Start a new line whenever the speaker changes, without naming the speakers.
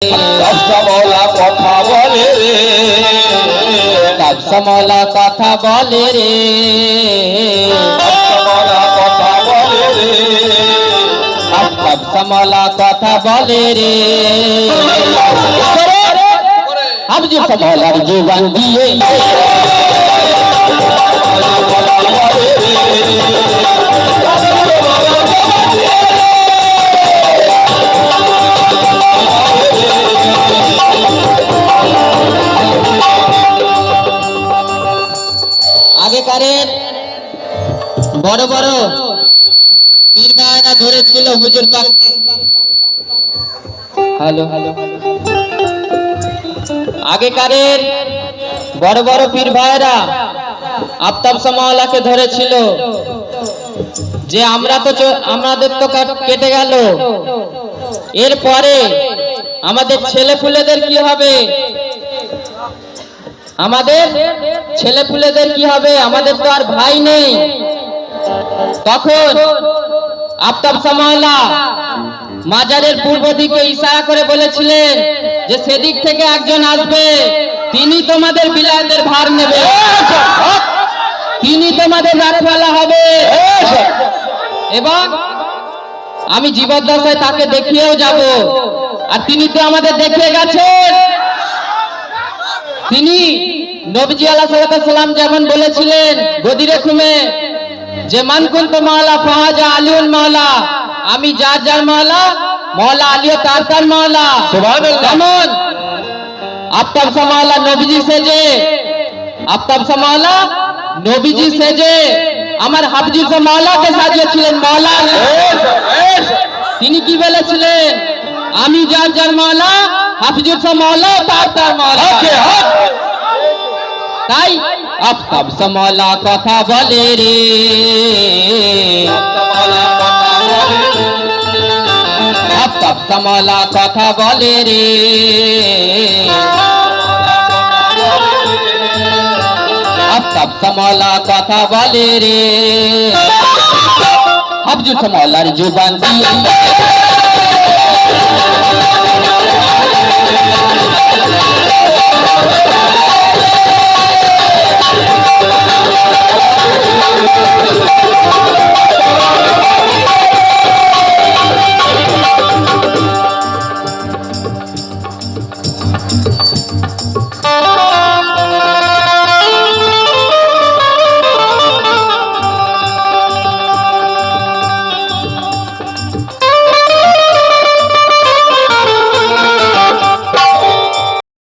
সবসমলা কথা বলে রে।
সমলা কথা বলে রে।
সবসমলা কথা বলে রে।
সমলা কথা বলে রে। আবজি সমলার জীবন দিয়ে আগেকারের বড় বড়। পীর ভাইরা ধরেছিল হুজুর হ্যালো হ্যালো আগেকারের বড় বড় পীর ভাইরা আফতাব সামাওয়ালাকে ধরেছিল। যে আমরা তো আমাদের তো কেটে গেল। এরপরে আমাদের ছেলে পুলেদের কি হবে? আমাদের ছেলে পুলেদের কি হবে? আমাদের তো আর ভাই নেই। তখন আফতাব সামাওয়ালা মাজারের পূর্ব দিকে ইশারা করে বলেছিলেন যে, সেদিক থেকে একজন আসবে, তিনি তোমাদের বিলাতের ভার নেবে। তিনি তোমাদের রাখওয়ালা হবে। এবং আমি জীবদ্দশায় তাকে দেখিয়েও যাব। আর তিনি তো আমাদের দেখিয়ে গেছেন। তিনি নবজি আল্লাহ সাল্লাম যেমন বলেছিলেন গদিরে খুমে যে মান কুন্ত মাওলা ফাহাজা আলিউল মাওলা আমি যার যার মাওলা মাওলা আলিও তার তার মাওলা।
সুবহানাল্লাহ।
যেমন আফতাব সামাওয়ালা নবীজি সেজে আফতাব সামাওয়ালা নবীজি সেজে আমার হাফজি মাওলাকে সাজিয়েছিলেন মাওলা তিনি কি বলেছিলেন? আমি যার যার মাওলা হাফিজুর মাওলা তার তার মাওলা। তাই আফতাব সামাওয়ালা কথা বলে রে। আফতাব সামাওয়ালা কথা বলে রে। আফতাব সামাওয়ালা কথা বলে রে। হাফজুর সামাওয়ালার জুবান দিয়ে Thank you.